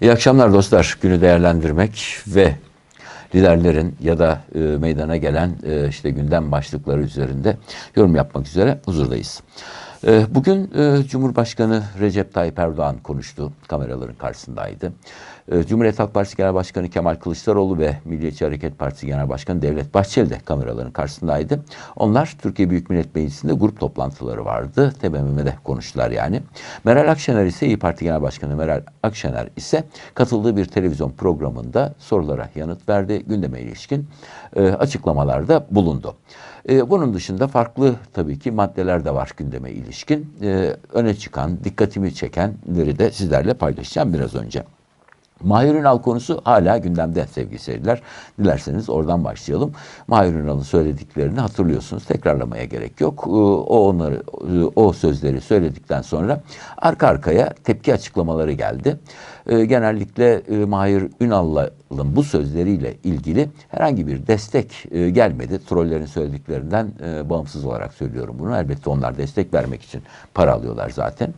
İyi akşamlar dostlar. Günü değerlendirmek ve liderlerin ya da e, meydana gelen e, işte gündem başlıkları üzerinde yorum yapmak üzere huzurdayız. E, bugün e, Cumhurbaşkanı Recep Tayyip Erdoğan konuştu. Kameraların karşısındaydı. E, Cumhuriyet Halk Partisi Genel Başkanı Kemal Kılıçdaroğlu ve Milliyetçi Hareket Partisi Genel Başkanı Devlet Bahçeli de kameraların karşısındaydı. Onlar Türkiye Büyük Millet Meclisi'nde grup toplantıları vardı. TBMM'de konuştular yani. Meral Akşener ise İyi Parti Genel Başkanı Meral Akşener ise katıldığı bir televizyon programında sorulara yanıt verdi. Gündeme ilişkin e, açıklamalarda bulundu. E, bunun dışında farklı tabii ki maddeler de var gündeme ilişkin. E, öne çıkan, dikkatimi çekenleri de sizlerle paylaşacağım biraz önce. Mahir Ünal konusu hala gündemde sevgili seyirciler. Dilerseniz oradan başlayalım. Mahir Ünal'ın söylediklerini hatırlıyorsunuz. Tekrarlamaya gerek yok. Ee, O onları o sözleri söyledikten sonra arka arkaya tepki açıklamaları geldi. Ee, Genellikle e, Mahir Ünal'ın bu sözleriyle ilgili herhangi bir destek e, gelmedi. Trollerin söylediklerinden e, bağımsız olarak söylüyorum bunu. Elbette onlar destek vermek için para alıyorlar zaten.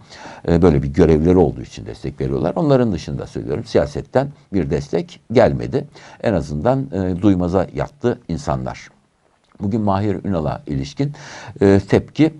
E, Böyle bir görevleri olduğu için destek veriyorlar. Onların dışında söylüyorum siyasetten bir destek gelmedi. En azından e, duymaza yattı insanlar. Bugün Mahir Ünal'a ilişkin e, tepki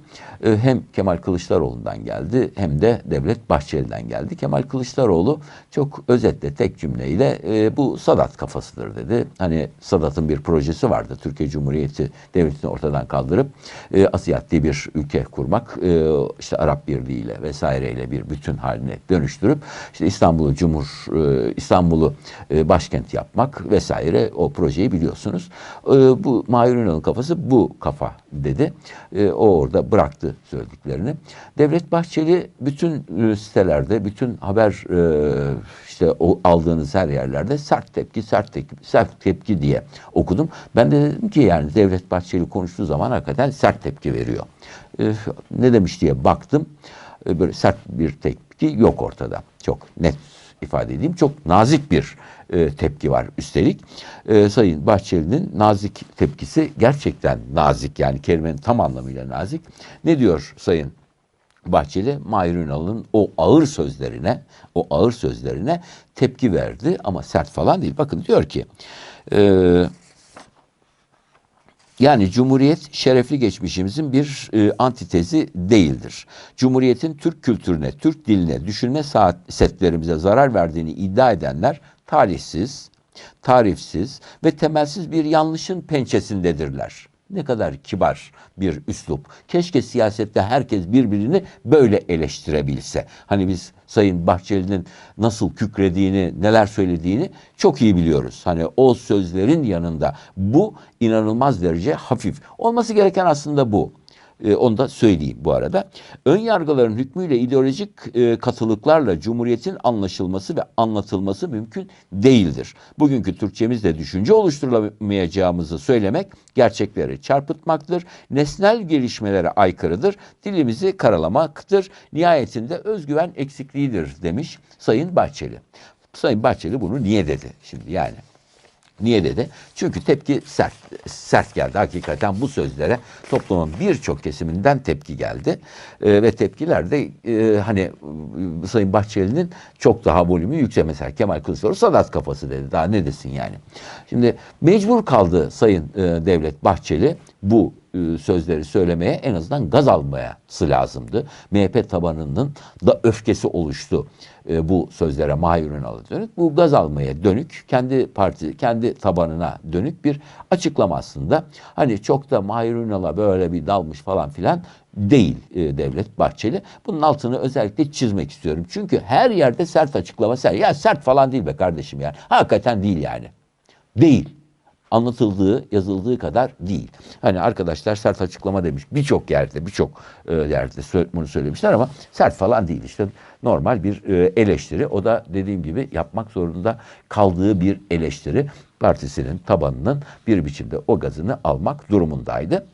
e, hem Kemal Kılıçdaroğlu'ndan geldi hem de Devlet Bahçeli'den geldi. Kemal Kılıçdaroğlu çok özetle tek cümleyle e, bu Sadat kafasıdır dedi. Hani Sadat'ın bir projesi vardı. Türkiye Cumhuriyeti devletini ortadan kaldırıp e, Asiyat diye bir ülke kurmak. E, işte Arap Birliği ile vesaireyle bir bütün haline dönüştürüp işte İstanbul'u Cumhur e, İstanbul'u e, başkent yapmak vesaire o projeyi biliyorsunuz. E, bu Mahir Ünal'ın kafası bu kafa dedi. E, o orada bıraktı söylediklerini. Devlet Bahçeli bütün e, sitelerde, bütün haber e, işte o aldığınız her yerlerde sert tepki, sert tepki, sert tepki diye okudum. Ben de dedim ki yani Devlet Bahçeli konuştuğu zaman hakikaten sert tepki veriyor. E, ne demiş diye baktım. E, böyle sert bir tepki yok ortada. Çok net ifade edeyim. Çok nazik bir e, tepki var üstelik. E, Sayın Bahçeli'nin nazik tepkisi gerçekten nazik yani kelimenin tam anlamıyla nazik. Ne diyor Sayın Bahçeli Mahir Ünal'ın o ağır sözlerine, o ağır sözlerine tepki verdi ama sert falan değil. Bakın diyor ki, e, yani Cumhuriyet şerefli geçmişimizin bir e, antitezi değildir. Cumhuriyetin Türk kültürüne, Türk diline, düşünme saat setlerimize zarar verdiğini iddia edenler talihsiz, tarifsiz ve temelsiz bir yanlışın pençesindedirler. Ne kadar kibar bir üslup. Keşke siyasette herkes birbirini böyle eleştirebilse. Hani biz Sayın Bahçeli'nin nasıl kükrediğini, neler söylediğini çok iyi biliyoruz. Hani o sözlerin yanında bu inanılmaz derece hafif. Olması gereken aslında bu. E, onu da söyleyeyim bu arada. Ön yargıların hükmüyle ideolojik e, katılıklarla Cumhuriyet'in anlaşılması ve anlatılması mümkün değildir. Bugünkü Türkçemizde düşünce oluşturulamayacağımızı söylemek gerçekleri çarpıtmaktır. Nesnel gelişmelere aykırıdır. Dilimizi karalamaktır. Nihayetinde özgüven eksikliğidir demiş Sayın Bahçeli. Sayın Bahçeli bunu niye dedi şimdi yani? Niye dedi? Çünkü tepki sert sert geldi. Hakikaten bu sözlere toplumun birçok kesiminden tepki geldi. Ee, ve tepkiler de e, hani e, Sayın Bahçeli'nin çok daha volümü yüksek. Mesela Kemal Kılıçdaroğlu Sadat kafası dedi. Daha ne desin yani? Şimdi mecbur kaldı Sayın e, Devlet Bahçeli bu e, sözleri söylemeye en azından gaz alması lazımdı. MHP tabanının da öfkesi oluştu e, bu sözlere Mahir Ünal'a dönük. Bu gaz almaya dönük kendi parti, kendi tabanına dönük bir açıklama aslında. Hani çok da Mahir Ünal'a böyle bir dalmış falan filan değil e, Devlet Bahçeli. Bunun altını özellikle çizmek istiyorum. Çünkü her yerde sert açıklama sert. Ya sert falan değil be kardeşim yani. Hakikaten değil yani. Değil anlatıldığı, yazıldığı kadar değil. Hani arkadaşlar sert açıklama demiş. Birçok yerde, birçok e, yerde bunu söylemişler ama sert falan değil. İşte normal bir e, eleştiri. O da dediğim gibi yapmak zorunda kaldığı bir eleştiri. Partisinin tabanının bir biçimde o gazını almak durumundaydı.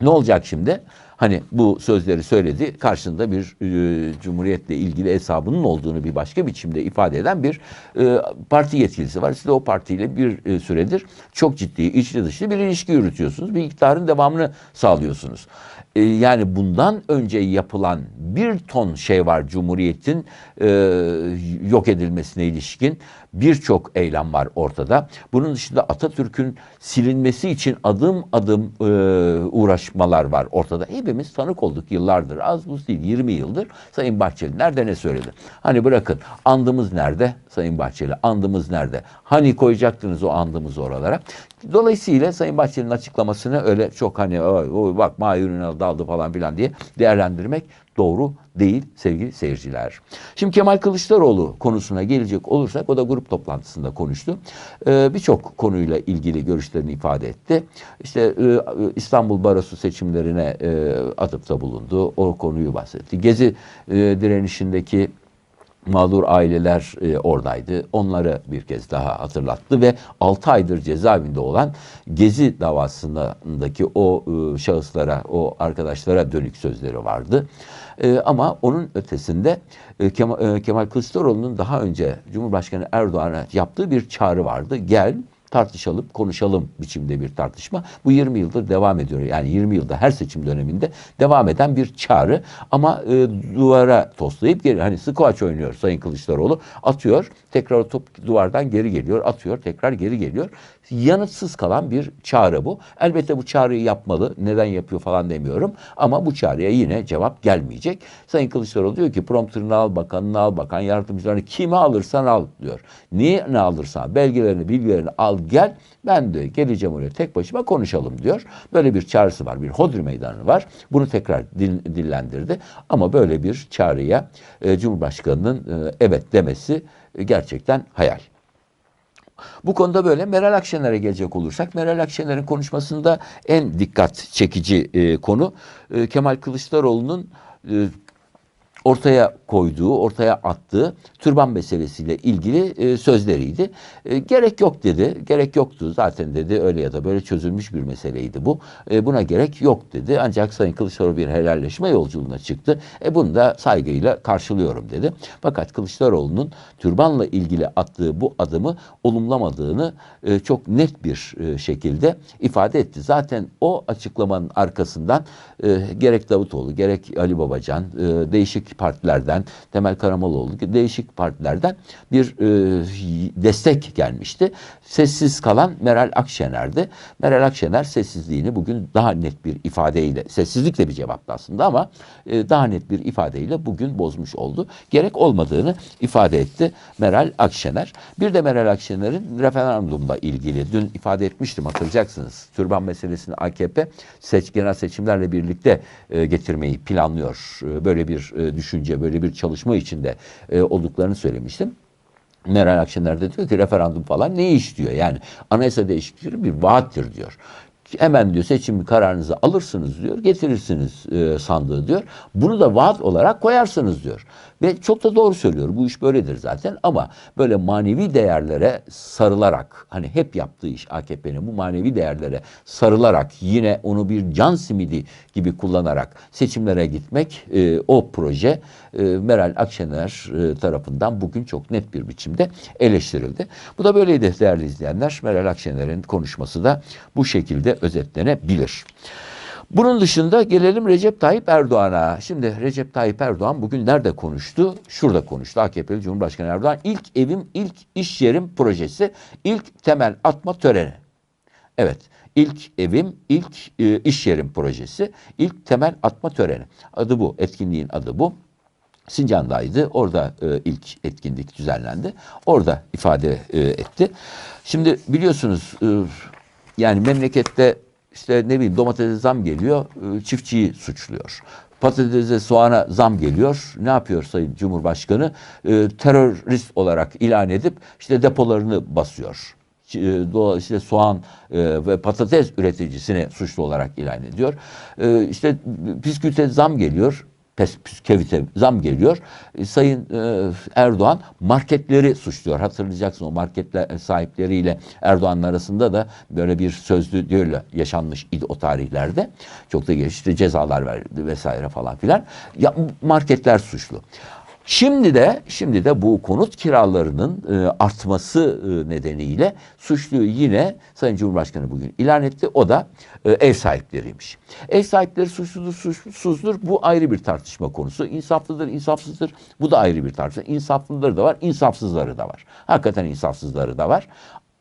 Ne olacak şimdi? Hani bu sözleri söyledi. Karşında bir e, cumhuriyetle ilgili hesabının olduğunu bir başka biçimde ifade eden bir e, parti yetkilisi var. Siz de o partiyle bir e, süredir çok ciddi içli dışlı bir ilişki yürütüyorsunuz. Bir iktidarın devamını sağlıyorsunuz. E, yani bundan önce yapılan bir ton şey var Cumhuriyet'in e, yok edilmesine ilişkin birçok eylem var ortada. Bunun dışında Atatürk'ün silinmesi için adım adım e, uğraşmalar var ortada. Hepimiz tanık olduk yıllardır. Az buz değil 20 yıldır Sayın Bahçeli nerede ne söyledi? Hani bırakın andımız nerede Sayın Bahçeli? Andımız nerede? Hani koyacaktınız o andımızı oralara? Dolayısıyla Sayın Bahçeli'nin açıklamasını öyle çok hani "Oy, oy, bak Mahir Ünal daldı falan filan diye değerlendirmek doğru değil sevgili seyirciler. Şimdi Kemal Kılıçdaroğlu konusuna gelecek olursak o da grup toplantısında konuştu. Ee, Birçok konuyla ilgili görüşlerini ifade etti. İşte e, İstanbul Barosu seçimlerine e, atıfta bulundu. O konuyu bahsetti. Gezi e, direnişindeki mağdur aileler e, oradaydı. Onları bir kez daha hatırlattı ve 6 aydır cezaevinde olan Gezi davasındaki o e, şahıslara, o arkadaşlara dönük sözleri vardı. E, ama onun ötesinde e, Kemal, e, Kemal Kılıçdaroğlu'nun daha önce Cumhurbaşkanı Erdoğan'a yaptığı bir çağrı vardı. Gel tartışalım, konuşalım biçimde bir tartışma. Bu 20 yıldır devam ediyor. Yani 20 yılda her seçim döneminde devam eden bir çağrı. Ama e, duvara toslayıp geri hani squash oynuyor Sayın Kılıçdaroğlu. Atıyor, tekrar top duvardan geri geliyor, atıyor, tekrar geri geliyor. Yanıtsız kalan bir çağrı bu. Elbette bu çağrıyı yapmalı. Neden yapıyor falan demiyorum. Ama bu çağrıya yine cevap gelmeyecek. Sayın Kılıçdaroğlu diyor ki prompterını al, bakanını al, bakan yardımcılarını kimi alırsan al diyor. Niye ne alırsan belgelerini, bilgilerini al gel. Ben de geleceğim oraya tek başıma konuşalım diyor. Böyle bir çağrısı var. Bir hodri meydanı var. Bunu tekrar dil, dillendirdi. Ama böyle bir çağrıya e, Cumhurbaşkanı'nın e, evet demesi e, gerçekten hayal. Bu konuda böyle Meral Akşener'e gelecek olursak Meral Akşener'in konuşmasında en dikkat çekici e, konu e, Kemal Kılıçdaroğlu'nun e, ortaya koyduğu, ortaya attığı türban meselesiyle ilgili e, sözleriydi. E, gerek yok dedi, gerek yoktu zaten dedi öyle ya da böyle çözülmüş bir meseleydi bu. E, buna gerek yok dedi ancak Sayın Kılıçdaroğlu bir helalleşme yolculuğuna çıktı. E, bunu da saygıyla karşılıyorum dedi. Fakat Kılıçdaroğlu'nun türbanla ilgili attığı bu adımı olumlamadığını e, çok net bir e, şekilde ifade etti. Zaten o açıklamanın arkasından e, gerek Davutoğlu gerek Ali Babacan e, değişik partilerden Temel Karamollaoğlu değişik partilerden bir e, destek gelmişti. Sessiz kalan Meral Akşener'di. Meral Akşener sessizliğini bugün daha net bir ifadeyle, sessizlikle bir cevaptı aslında ama e, daha net bir ifadeyle bugün bozmuş oldu. Gerek olmadığını ifade etti Meral Akşener. Bir de Meral Akşener'in referandumla ilgili dün ifade etmiştim hatırlayacaksınız. Türban meselesini AKP seç, genel seçimlerle birlikte e, getirmeyi planlıyor. E, böyle bir e, düşünce, böyle bir çalışma içinde e, olduklarını söylemiştim. Meral Akşener de diyor ki referandum falan ne iş diyor. Yani anayasa değişikliği bir vaattir diyor. Hemen diyor seçim kararınızı alırsınız diyor, getirirsiniz e, sandığı diyor. Bunu da vaat olarak koyarsınız diyor. Ve çok da doğru söylüyor. Bu iş böyledir zaten ama böyle manevi değerlere sarılarak hani hep yaptığı iş AKP'nin bu manevi değerlere sarılarak yine onu bir can simidi gibi kullanarak seçimlere gitmek e, o proje e, Meral Akşener e, tarafından bugün çok net bir biçimde eleştirildi. Bu da böyleydi değerli izleyenler. Meral Akşener'in konuşması da bu şekilde özetlenebilir. Bunun dışında gelelim Recep Tayyip Erdoğan'a. Şimdi Recep Tayyip Erdoğan bugün nerede konuştu? Şurada konuştu. AKP'li Cumhurbaşkanı Erdoğan ilk evim, ilk iş yerim projesi, ilk temel atma töreni. Evet, ilk evim, ilk e, iş yerim projesi, ilk temel atma töreni. Adı bu, etkinliğin adı bu. Sincan'daydı. Orada e, ilk etkinlik düzenlendi. Orada ifade e, etti. Şimdi biliyorsunuz e, yani memlekette işte ne bileyim domatese zam geliyor, e, çiftçiyi suçluyor. Patatese, soğana zam geliyor. Ne yapıyor Sayın Cumhurbaşkanı? E, terörist olarak ilan edip işte depolarını basıyor. E, Dolayısıyla soğan ve patates üreticisini suçlu olarak ilan ediyor. İşte bisküvite zam geliyor. Püskevite zam geliyor. E, Sayın e, Erdoğan marketleri suçluyor. Hatırlayacaksın o marketler sahipleriyle Erdoğan'ın arasında da böyle bir sözlü diyorlar yaşanmış idi o tarihlerde. Çok da geçti cezalar verdi vesaire falan filan. Ya marketler suçlu. Şimdi de şimdi de bu konut kiralarının e, artması e, nedeniyle suçluyu yine Sayın Cumhurbaşkanı bugün ilan etti. O da e, ev sahipleriymiş. Ev sahipleri suçludur, suçsuzdur. Bu ayrı bir tartışma konusu. İnsaflıdır, insafsızdır. Bu da ayrı bir tartışma. İnsaflıları da var, insafsızları da var. Hakikaten insafsızları da var.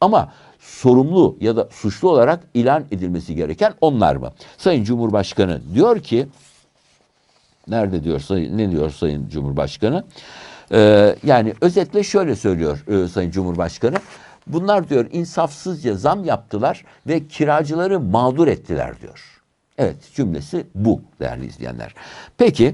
Ama sorumlu ya da suçlu olarak ilan edilmesi gereken onlar mı? Sayın Cumhurbaşkanı diyor ki Nerede diyor sayın, ne diyor Sayın Cumhurbaşkanı? Ee, yani özetle şöyle söylüyor e, Sayın Cumhurbaşkanı. Bunlar diyor insafsızca zam yaptılar ve kiracıları mağdur ettiler diyor. Evet cümlesi bu değerli izleyenler. Peki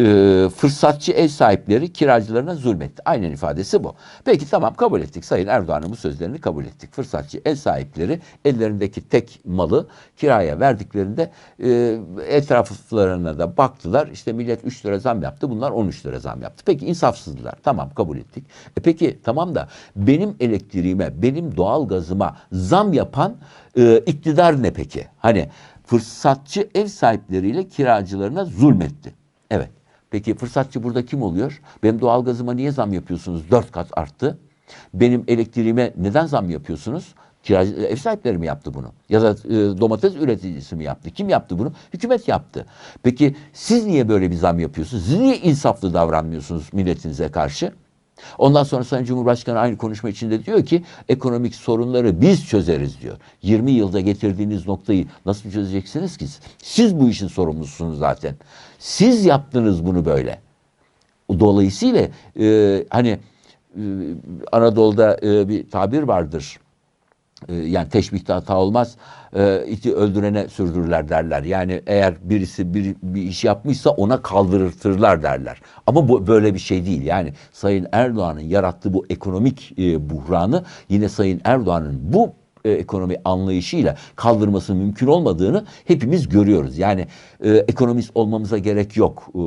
e, fırsatçı ev sahipleri kiracılarına zulmetti. Aynen ifadesi bu. Peki tamam kabul ettik. Sayın Erdoğan'ın bu sözlerini kabul ettik. Fırsatçı ev sahipleri ellerindeki tek malı kiraya verdiklerinde e, etraflarına da baktılar. İşte millet 3 lira zam yaptı. Bunlar 13 lira zam yaptı. Peki insafsızdılar. Tamam kabul ettik. E peki tamam da benim elektriğime, benim doğal gazıma zam yapan e, iktidar ne peki? Hani fırsatçı ev sahipleriyle kiracılarına zulmetti. Evet. Peki fırsatçı burada kim oluyor? Benim doğalgazıma niye zam yapıyorsunuz? Dört kat arttı. Benim elektriğime neden zam yapıyorsunuz? Kiracı, ev sahipleri mi yaptı bunu? Ya da e, domates üreticisi mi yaptı? Kim yaptı bunu? Hükümet yaptı. Peki siz niye böyle bir zam yapıyorsunuz? Siz niye insaflı davranmıyorsunuz milletinize karşı? Ondan sonra Sayın Cumhurbaşkanı aynı konuşma içinde diyor ki ekonomik sorunları biz çözeriz diyor. 20 yılda getirdiğiniz noktayı nasıl çözeceksiniz ki? Siz bu işin sorumlusunuz zaten. Siz yaptınız bunu böyle. Dolayısıyla e, hani e, Anadolu'da e, bir tabir vardır. E, yani teşbihte hata olmaz. E, iti öldürene sürdürürler derler. Yani eğer birisi bir, bir iş yapmışsa ona kaldırtırlar derler. Ama bu böyle bir şey değil. Yani Sayın Erdoğan'ın yarattığı bu ekonomik e, buhranı yine Sayın Erdoğan'ın bu e, ekonomi anlayışıyla kaldırması mümkün olmadığını hepimiz görüyoruz. Yani e, ekonomist olmamıza gerek yok e,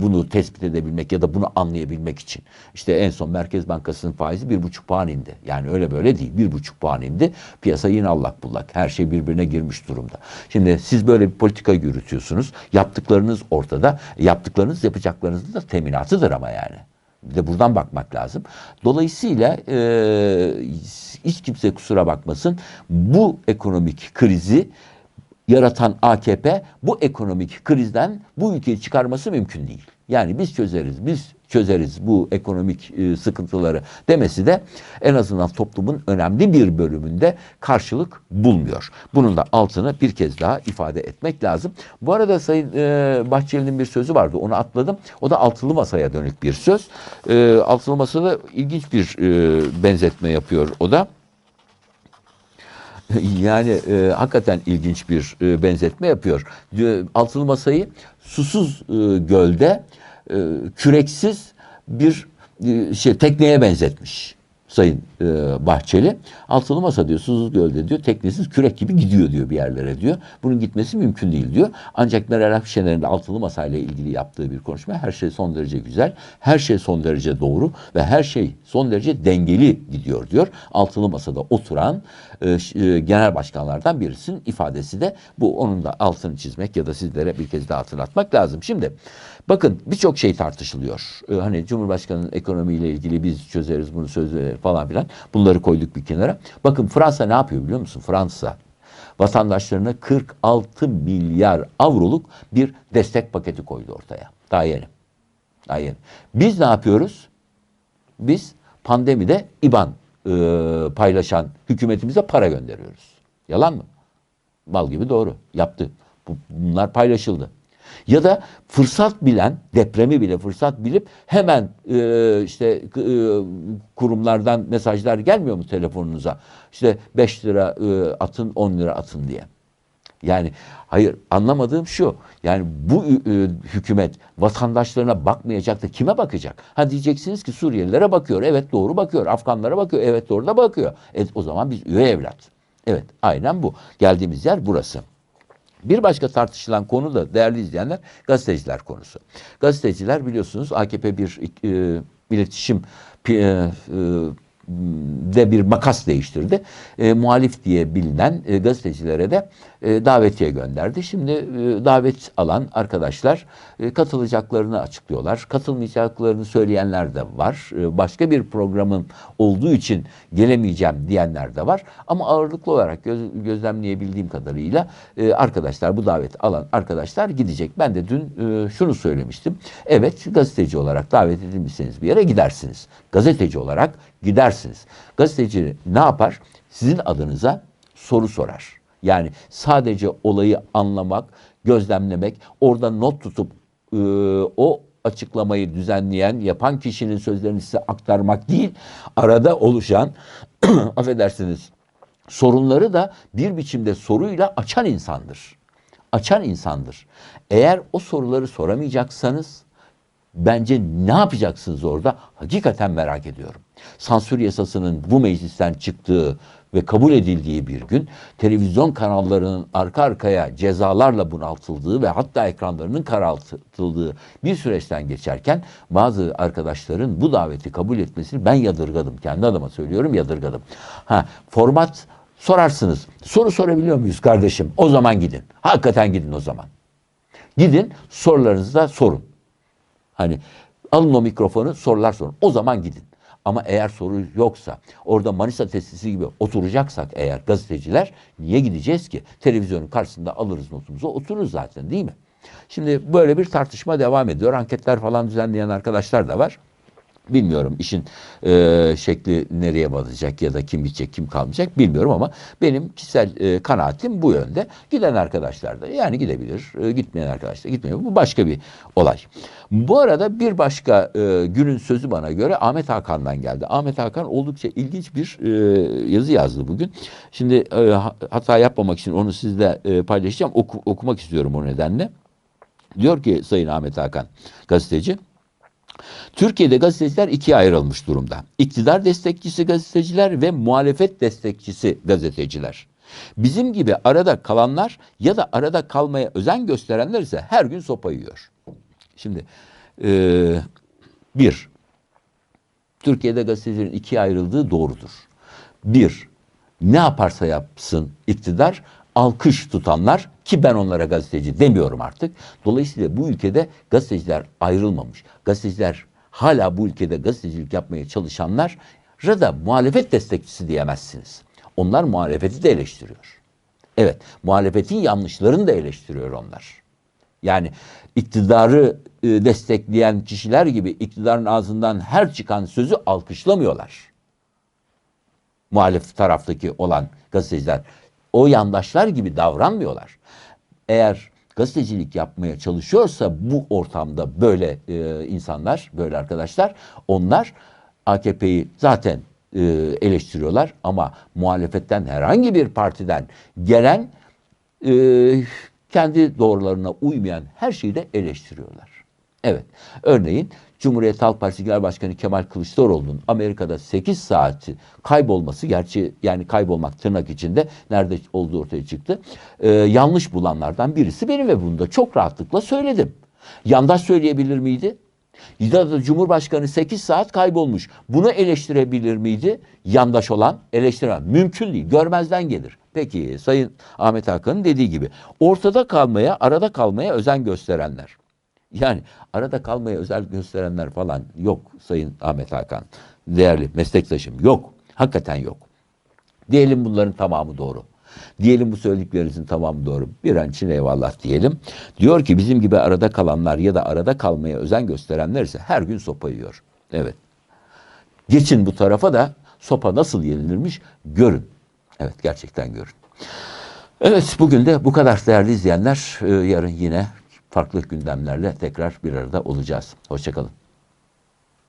bunu tespit edebilmek ya da bunu anlayabilmek için. İşte en son Merkez Bankası'nın faizi bir buçuk puan indi. Yani öyle böyle değil. Bir buçuk puan indi. Piyasa yine allak bullak. Her şey birbirine girmiş durumda. Şimdi siz böyle bir politika yürütüyorsunuz. Yaptıklarınız ortada. Yaptıklarınız yapacaklarınızın da teminatıdır ama yani. De buradan bakmak lazım. Dolayısıyla e, hiç kimse kusura bakmasın bu ekonomik krizi yaratan AKP bu ekonomik krizden bu ülkeyi çıkarması mümkün değil. Yani biz çözeriz, biz çözeriz bu ekonomik e, sıkıntıları demesi de en azından toplumun önemli bir bölümünde karşılık bulmuyor. Bunun da altını bir kez daha ifade etmek lazım. Bu arada Sayın e, Bahçeli'nin bir sözü vardı onu atladım. O da altılı masaya dönük bir söz. E, altılı masada ilginç bir e, benzetme yapıyor o da. Yani e, hakikaten ilginç bir e, benzetme yapıyor. Diyor, altılı masayı susuz e, gölde e, küreksiz bir e, şey tekneye benzetmiş. Sayın e, Bahçeli. Altılı masa diyor, susuz gölde diyor, teknesiz kürek gibi gidiyor diyor bir yerlere diyor. Bunun gitmesi mümkün değil diyor. Ancak Meral Akşener'in de altılı masayla ilgili yaptığı bir konuşma her şey son derece güzel, her şey son derece doğru ve her şey son derece dengeli gidiyor diyor. Altılı masada oturan e, e, genel başkanlardan birisinin ifadesi de bu. Onun da altını çizmek ya da sizlere bir kez daha hatırlatmak lazım. Şimdi bakın birçok şey tartışılıyor. E, hani Cumhurbaşkanı'nın ekonomiyle ilgili biz çözeriz bunu sözleri falan filan. Bunları koyduk bir kenara. Bakın Fransa ne yapıyor biliyor musun? Fransa vatandaşlarına 46 milyar avroluk bir destek paketi koydu ortaya. Daha yeni. Daha yeni. Biz ne yapıyoruz? Biz pandemide IBAN e, paylaşan hükümetimize para gönderiyoruz. Yalan mı? Mal gibi doğru. Yaptı. Bu, bunlar paylaşıldı. Ya da fırsat bilen, depremi bile fırsat bilip hemen e, işte e, kurumlardan mesajlar gelmiyor mu telefonunuza? İşte 5 lira e, atın, 10 lira atın diye. Yani hayır anlamadığım şu. Yani bu e, hükümet vatandaşlarına bakmayacak da kime bakacak? Ha diyeceksiniz ki Suriyelilere bakıyor. Evet doğru bakıyor. Afganlara bakıyor. Evet doğru da bakıyor. E, o zaman biz üye evlat. Evet aynen bu. Geldiğimiz yer burası. Bir başka tartışılan konu da değerli izleyenler gazeteciler konusu. Gazeteciler biliyorsunuz AKP bir e, iletişim e, e, de bir makas değiştirdi. E, muhalif diye bilinen e, gazetecilere de e, davetiye gönderdi. Şimdi e, davet alan arkadaşlar e, katılacaklarını açıklıyorlar. Katılmayacaklarını söyleyenler de var. E, başka bir programın olduğu için gelemeyeceğim diyenler de var. Ama ağırlıklı olarak göz- gözlemleyebildiğim kadarıyla arkadaşlar bu davet alan arkadaşlar gidecek. Ben de dün şunu söylemiştim. Evet gazeteci olarak davet edilmişseniz bir yere gidersiniz. Gazeteci olarak gidersiniz. Gazeteci ne yapar? Sizin adınıza soru sorar. Yani sadece olayı anlamak, gözlemlemek, orada not tutup e, o açıklamayı düzenleyen, yapan kişinin sözlerini size aktarmak değil, arada oluşan, affedersiniz, sorunları da bir biçimde soruyla açan insandır. Açan insandır. Eğer o soruları soramayacaksanız bence ne yapacaksınız orada? Hakikaten merak ediyorum. Sansür yasasının bu meclisten çıktığı ve kabul edildiği bir gün televizyon kanallarının arka arkaya cezalarla bunaltıldığı ve hatta ekranlarının karartıldığı bir süreçten geçerken bazı arkadaşların bu daveti kabul etmesini ben yadırgadım. Kendi adıma söylüyorum yadırgadım. Ha, format sorarsınız. Soru sorabiliyor muyuz kardeşim? O zaman gidin. Hakikaten gidin o zaman. Gidin sorularınızı da sorun. Hani alın o mikrofonu sorular sorun. O zaman gidin. Ama eğer soru yoksa orada Manisa testisi gibi oturacaksak eğer gazeteciler niye gideceğiz ki? Televizyonun karşısında alırız notumuzu otururuz zaten değil mi? Şimdi böyle bir tartışma devam ediyor. Anketler falan düzenleyen arkadaşlar da var. Bilmiyorum işin e, şekli nereye varacak ya da kim gidecek kim kalmayacak bilmiyorum ama benim kişisel e, kanaatim bu yönde. Giden arkadaşlar da yani gidebilir, e, gitmeyen arkadaşlar da gitmeyebilir. Bu başka bir olay. Bu arada bir başka e, günün sözü bana göre Ahmet Hakan'dan geldi. Ahmet Hakan oldukça ilginç bir e, yazı yazdı bugün. Şimdi e, ha- hata yapmamak için onu sizle e, paylaşacağım. Oku- okumak istiyorum o nedenle. Diyor ki Sayın Ahmet Hakan gazeteci. Türkiye'de gazeteciler ikiye ayrılmış durumda. İktidar destekçisi gazeteciler ve muhalefet destekçisi gazeteciler. Bizim gibi arada kalanlar ya da arada kalmaya özen gösterenler ise her gün sopa yiyor. Şimdi eee, bir, Türkiye'de gazetecilerin ikiye ayrıldığı doğrudur. Bir, ne yaparsa yapsın iktidar alkış tutanlar ki ben onlara gazeteci demiyorum artık. Dolayısıyla bu ülkede gazeteciler ayrılmamış. Gazeteciler hala bu ülkede gazetecilik yapmaya çalışanlar da muhalefet destekçisi diyemezsiniz. Onlar muhalefeti de eleştiriyor. Evet, muhalefetin yanlışlarını da eleştiriyor onlar. Yani iktidarı e, destekleyen kişiler gibi iktidarın ağzından her çıkan sözü alkışlamıyorlar. Muhalif taraftaki olan gazeteciler o yandaşlar gibi davranmıyorlar. Eğer gazetecilik yapmaya çalışıyorsa bu ortamda böyle e, insanlar, böyle arkadaşlar onlar AKP'yi zaten e, eleştiriyorlar ama muhalefetten herhangi bir partiden gelen e, kendi doğrularına uymayan her şeyi de eleştiriyorlar. Evet. Örneğin Cumhuriyet Halk Partisi Genel Başkanı Kemal Kılıçdaroğlu'nun Amerika'da 8 saati kaybolması gerçi yani kaybolmak tırnak içinde nerede olduğu ortaya çıktı. Ee, yanlış bulanlardan birisi benim ve bunu da çok rahatlıkla söyledim. Yandaş söyleyebilir miydi? Ya da Cumhurbaşkanı 8 saat kaybolmuş. Bunu eleştirebilir miydi? Yandaş olan eleştiremez. Mümkün değil. Görmezden gelir. Peki Sayın Ahmet Hakan'ın dediği gibi ortada kalmaya, arada kalmaya özen gösterenler. Yani arada kalmaya özel gösterenler falan yok Sayın Ahmet Hakan. Değerli meslektaşım yok. Hakikaten yok. Diyelim bunların tamamı doğru. Diyelim bu söylediklerinizin tamamı doğru. Bir an için eyvallah diyelim. Diyor ki bizim gibi arada kalanlar ya da arada kalmaya özen gösterenler ise her gün sopa yiyor. Evet. Geçin bu tarafa da sopa nasıl yenilirmiş görün. Evet gerçekten görün. Evet bugün de bu kadar değerli izleyenler. Ee, Yarın yine farklı gündemlerle tekrar bir arada olacağız. Hoşçakalın.